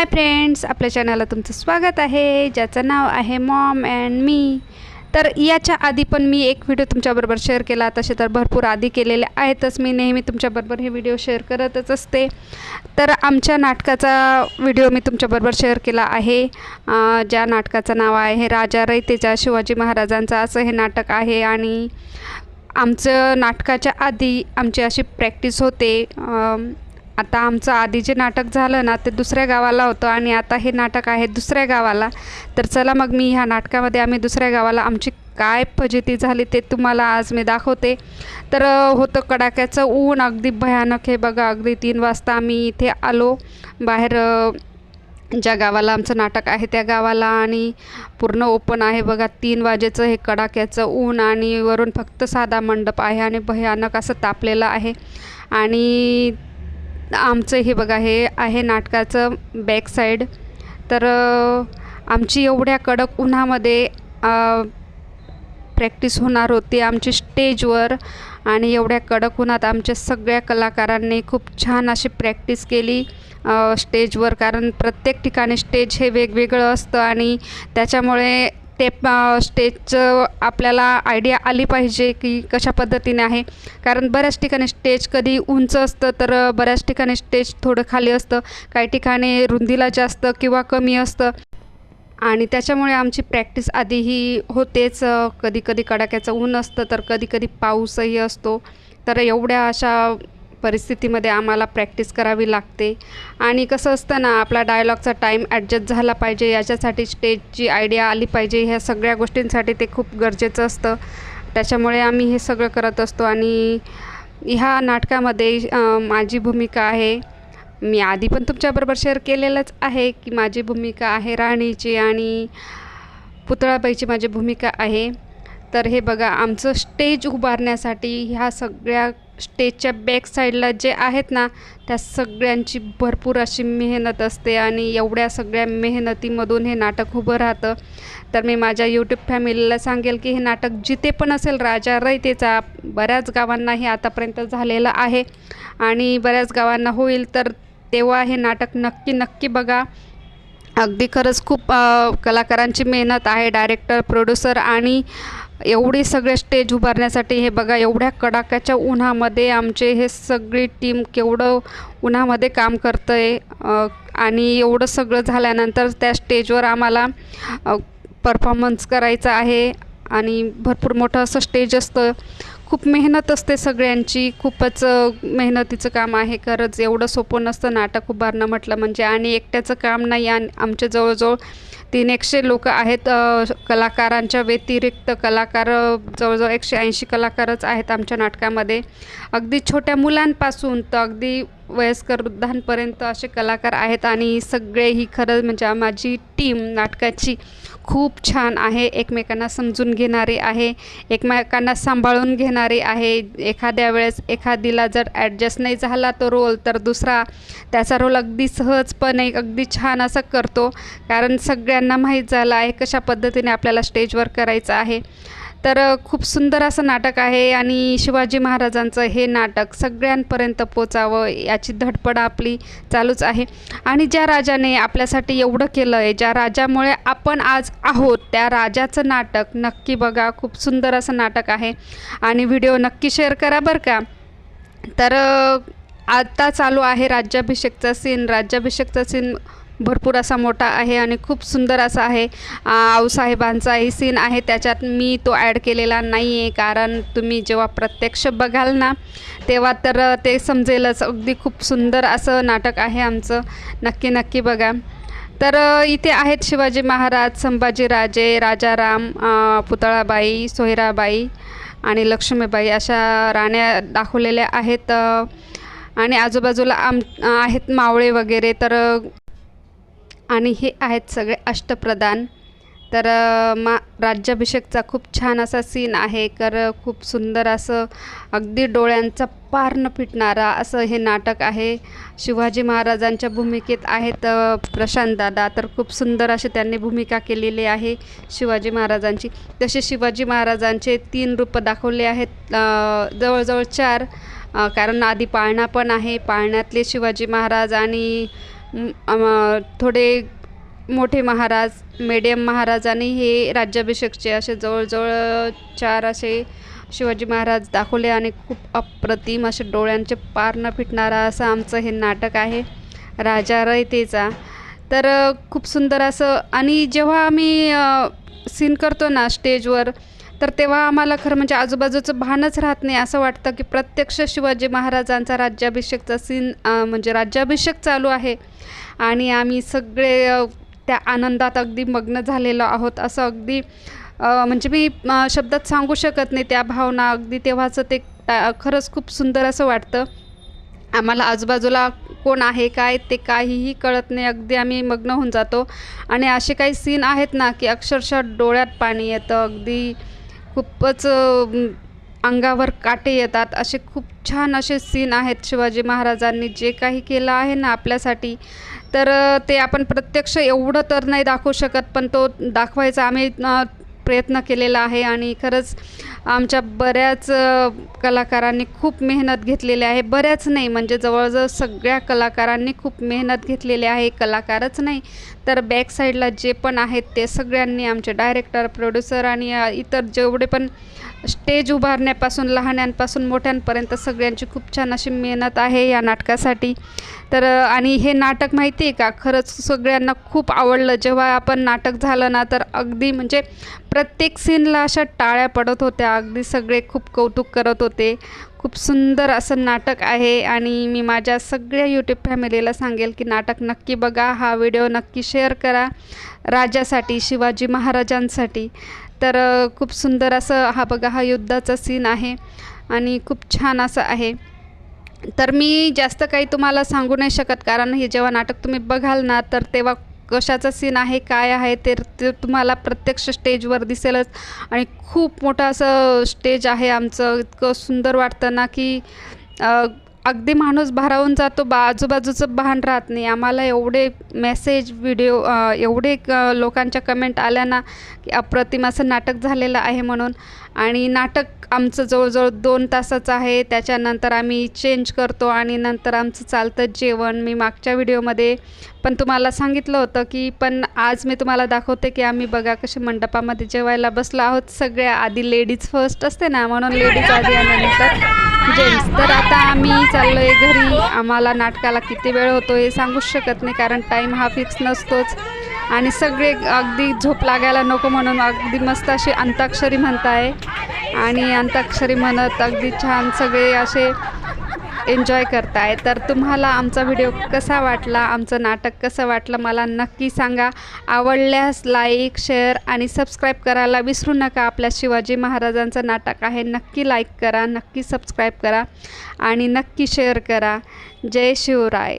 Hi friends आपल्या चॅनलला तुमचं स्वागत आहे. ज्याचं नाव आहे मॉम अँड मी तर याच्या आधी पण मी एक व्हिडिओ तुमच्याबरोबर शेअर केला. तसे तर भरपूर आधी केलेले आहेतच. मी नेहमी तुमच्याबरोबर हे व्हिडिओ शेअर करतच असते. तर आमच्या नाटकाचा व्हिडिओ मी तुमच्याबरोबर शेअर केला आहे. ज्या नाटकाचं नाव आहे राजा रयतेचा शिवाजी महाराजांचं असं हे नाटक आहे. आणि आमचं नाटकाच्या आधी आमची अशी प्रॅक्टिस होते. आता आमचं आधी जे नाटक झालं ना ते दुसऱ्या गावाला होतं आणि आता हे नाटक आहे दुसऱ्या गावाला. तर चला मग मी ह्या नाटकामध्ये आम्ही दुसऱ्या गावाला आमची काय फजिती झाली ते तुम्हाला आज मी दाखवते. तर होतं कडाक्याचं ऊन अगदी भयानक हे बघा अगदी तीन वाजता आम्ही इथे आलो. बाहेर ज्या गावाला आमचं नाटक आहे त्या गावाला आणि पूर्ण ओपन आहे बघा तीन वाजेचं हे कडाक्याचं ऊन आणि वरून फक्त साधा मंडप आहे आणि भयानक असं तापलेलं आहे. आणि आमचं हे बघा हे आहे नाटकाचं बॅक साईड तर आमची एवढ्या कडक उन्हामध्ये प्रॅक्टिस होणार होती आमची स्टेजवर आणि एवढ्या कडक उन्हात आमच्या सगळ्या कलाकारांनी खूप छान अशी प्रॅक्टिस केली स्टेजवर कारण प्रत्येक ठिकाणी स्टेज हे वेगवेगळं असतं आणि त्याच्यामुळे ते स्टेजचं आपल्याला आयडिया आली पाहिजे की कशा पद्धतीने आहे. कारण बऱ्याच ठिकाणी स्टेज कधी उंच असतं तर बऱ्याच ठिकाणी स्टेज थोडं खाली असतं. काही ठिकाणी रुंदीला जास्त किंवा कमी असतं. आणि त्याच्यामुळे आमची प्रॅक्टिस आधीही होतेच. कधी कधी कडाक्याचं ऊन असतं तर कधी कधी पाऊसही असतो. तर एवढ्या अशा परिस्थितीमध्ये आम्हाला प्रॅक्टिस करावी लागते. आणि कसं असतं ना आपला डायलॉगचा टाईम ॲडजस्ट झाला पाहिजे. याच्यासाठी स्टेजची आयडिया आली पाहिजे. ह्या सगळ्या गोष्टींसाठी ते खूप गरजेचं असतं. त्याच्यामुळे आम्ही हे सगळं करत असतो. आणि ह्या नाटकामध्ये माझी भूमिका आहे. मी आधी पण तुमच्याबरोबर शेअर केलेलंच आहे की माझी भूमिका आहे राणीची आणि पुतळाबाईची माझी भूमिका आहे. तर हे बघा आमचं स्टेज उभारण्यासाठी ह्या सगळ्या स्टेजच्या बॅक साईडला जे आहेत ना त्या सगळ्यांची भरपूर अशी मेहनत असते आणि एवढ्या सगळ्या मेहनतीमधून हे नाटक उभं राहतं. तर मी माझ्या यूट्यूब फॅमिलीला सांगेल की हे नाटक जिथे पण असेल राजा रयतेचा बऱ्याच गावांना हे आतापर्यंत झालेलं आहे. आणि बऱ्याच गावांना होईल तर तेव्हा हे नाटक नक्की नक्की बघा. अगदी खरंच खूप कलाकारांची मेहनत आहे. डायरेक्टर प्रोड्युसर आणि एवढी सगळे स्टेज उभारण्यासाठी हे बघा एवढ्या कडाक्याच्या उन्हामध्ये आमचे हे सगळी टीम केवढं उन्हामध्ये काम करतं आहे आणि एवढं सगळं झाल्यानंतर त्या स्टेजवर आम्हाला परफॉर्मन्स करायचा आहे. आणि भरपूर मोठं असं स्टेज असतं. खूप मेहनत असते सगळ्यांची. खूपच मेहनतीचं काम आहे. खरंच एवढं सोपं नसतं नाटक उभारणं म्हटलं म्हणजे. आणि एकट्याचं काम नाही आणि आमच्या जवळजवळ तीन एकशे लोक आहेत कलाकारांच्या व्यतिरिक्त कलाकार जवळजवळ एकशे ऐंशी कलाकारच आहेत आमच्या नाटकामध्ये. अगदी छोट्या मुलांपासून तर अगदी वयस्कर वृद्धांपर्यंत असे कलाकार आहेत आणि सगळे ही खरं म्हणजे माझी टीम नाटकाची खूप छान आहे. एकमेकांना समजून घेणारी आहे. एकमेकांना सांभाळून घेणारी आहे. एखाद्या वेळेस एखादीला जर ॲडजस्ट नाही झाला तो रोल तर दुसरा त्याचा रोल अगदी सहजपणे अगदी छान असं करतो. कारण सगळ्यांना माहीत झालं आहे कशा पद्धतीने आपल्याला स्टेजवर करायचं आहे. तर खूप सुंदर असं नाटक आहे आणि शिवाजी महाराजांचं हे नाटक सगळ्यांपर्यंत पोचावं याची धडपड आपली चालूच आहे. आणि ज्या राजाने आपल्यासाठी एवढं केलं आहे ज्या राजामुळे आपण आज आहोत त्या राजाचं नाटक नक्की बघा. खूप सुंदर असं नाटक आहे आणि व्हिडिओ नक्की शेअर करा बरं का. तर आता चालू आहे राज्याभिषेकचा सीन. राज्याभिषेकचा सीन भरपूर असा मोठा आहे आणि खूप सुंदर असा आहे. आऊसाहेबांचाही सीन आहे. त्याच्यात मी तो ॲड केलेला नाही आहे कारण तुम्ही जेव्हा प्रत्यक्ष बघाल ना तेव्हा तर ते समजेलच. अगदी खूप सुंदर असं नाटक आहे आमचं. नक्की नक्की बघा. तर इथे आहेत शिवाजी महाराज संभाजीराजे राजाराम पुतळाबाई सोहिराबाई आणि लक्ष्मीबाई अशा राण्या दाखवलेल्या आहेत. आणि आजूबाजूला आम आहेत मावळे वगैरे. तर आणि हे आहेत सगळे अष्टप्रधान. तर मा राज्याभिषेकचा खूप छान असा सीन आहे. तर खूप सुंदर असं अगदी डोळ्यांचा पार न फिटणारा असं हे नाटक आहे. शिवाजी महाराजांच्या भूमिकेत आहेत प्रशांत दादा. तर खूप सुंदर अशी त्यांनी भूमिका केलेली आहे शिवाजी महाराजांची. तसे शिवाजी महाराजांचे तीन रूपं दाखवले आहेत. जवळजवळ चार. कारण आधी पाळणा पण आहे. पाळण्यातले शिवाजी महाराज आणि थोडे मोठे महाराज मीडियम महाराज आणि हे राज्याभिषेकचे असे जवळजवळ चार असे शिवाजी महाराज दाखवले आणि खूप अप्रतिम असे डोळ्यांचे पार न फिटणारा असं आमचं हे नाटक आहे राजा रयतेचा. तर खूप सुंदर असं आणि जेव्हा आम्ही सीन करतो ना स्टेजवर तर तेव्हा आम्हाला खरं म्हणजे आजूबाजूचं भानच राहत नाही असं वाटतं की प्रत्यक्ष शिवाजी महाराजांचा राज्याभिषेकचा सीन म्हणजे राज्याभिषेक चालू आहे. आणि आम्ही सगळे त्या आनंदात अगदी मग्न झालेलो आहोत असं अगदी म्हणजे मी शब्दात सांगू शकत नाही त्या भावना. अगदी तेव्हाचं ते खरंच खूप सुंदर असं वाटतं. आम्हाला आजूबाजूला कोण आहे काय ते काहीही कळत नाही. अगदी आम्ही मग्न होऊन जातो. आणि असे काही सीन आहेत ना की अक्षरशः डोळ्यात पाणी येतं. अगदी खूपच अंगावर काटे येतात. असे खूप छान असे सीन आहेत शिवाजी महाराजांनी. जे काही केलं आहे ना आपल्यासाठी तर ते आपण प्रत्यक्ष एवढं तर नाही दाखवू शकत पण तो दाखवायचा आम्ही प्रयत्न केलेला आहे. आणि खरंच आमच्या बऱ्याच कलाकारांनी खूप मेहनत घेतलेली आहे. बऱ्याच नाही म्हणजे जवळजवळ सगळ्या कलाकारांनी खूप मेहनत घेतलेली आहे. कलाकारच नाही तर बॅक साईडला जे पण आहेत ते सगळ्यांनी आमचे डायरेक्टर प्रोड्युसर आणि इतर जेवढे पण स्टेज उभारण्यापासून लहान्यांपासून मोठ्यांपर्यंत सगळ्यांची खूप छान अशी मेहनत आहे या नाटकासाठी. तर आणि हे नाटक माहिती आहे का? खरंच सगळ्यांना खूप आवडलं. जेव्हा आपण नाटक झालं ना तर अगदी म्हणजे प्रत्येक सीनला अशा टाळ्या पडत होत्या. अगदी सगळे खूप कौतुक करत होते. खूप सुंदर असं नाटक आहे आणि मी माझ्या सगळ्या यूट्यूब फॅमिलीला सांगेल की नाटक नक्की बघा हा व्हिडिओ नक्की शेअर करा. राजासाठी शिवाजी महाराजांसाठी. तर खूप सुंदर असं हा बघा हा युद्धाचा सीन आहे आणि खूप छान असं आहे. तर मी जास्त काही तुम्हाला सांगू नाही शकत कारण हे जेव्हा नाटक तुम्ही बघाल ना तर तेव्हा कशाचा सीन आहे काय आहे ते ते तुम्हाला प्रत्यक्ष स्टेजवर दिसेलच. आणि खूप मोठं असं स्टेज आहे आमचं. इतकं सुंदर वाटतं ना की अगदी माणूस भारावून जातो बा आजूबाजूचं भान राहत नाही. आम्हाला एवढे मेसेज व्हिडिओ एवढे क लोकांच्या कमेंट आल्या ना की अप्रतिम असं नाटक झालेलं आहे म्हणून. आणि नाटक आमचं जवळजवळ दोन तासाचं आहे. त्याच्यानंतर आम्ही चेंज करतो आणि नंतर आमचं चालतं जेवण. मी मागच्या व्हिडिओमध्ये पण तुम्हाला सांगितलं होतं की पण आज मी तुम्हाला दाखवते की आम्ही बघा कसे मंडपामध्ये जेवायला बसलो आहोत. सगळ्या आधी लेडीज फर्स्ट असते ना म्हणून लेडीज आधी आल्यानंतर म्हणजे जेंट्स तर आता आम्ही चाललो आहे घरी. आम्हाला नाटकाला किती वेळ होतो हे सांगूच शकत नाही कारण टाईम हा फिक्स नसतोच. आणि सगळे अगदी झोप लागायला नको म्हणून अगदी मस्त अशी अंताक्षरी म्हणताय. आणि अंताक्षरी म्हणत अगदी छान सगळे असे एन्जॉय करताय. तर तुम्हाला आमचा व्हिडिओ कसा वाटला? आमचं नाटक कसं वाटलं? मला नक्की सांगा. आवडल्यास लाईक शेअर आणि सबस्क्राईब करायला विसरू नका. आपल्या शिवाजी महाराजांचं नाटक आहे. नक्की लाईक करा. नक्की सबस्क्राईब करा आणि नक्की शेअर करा. जय शिवराय.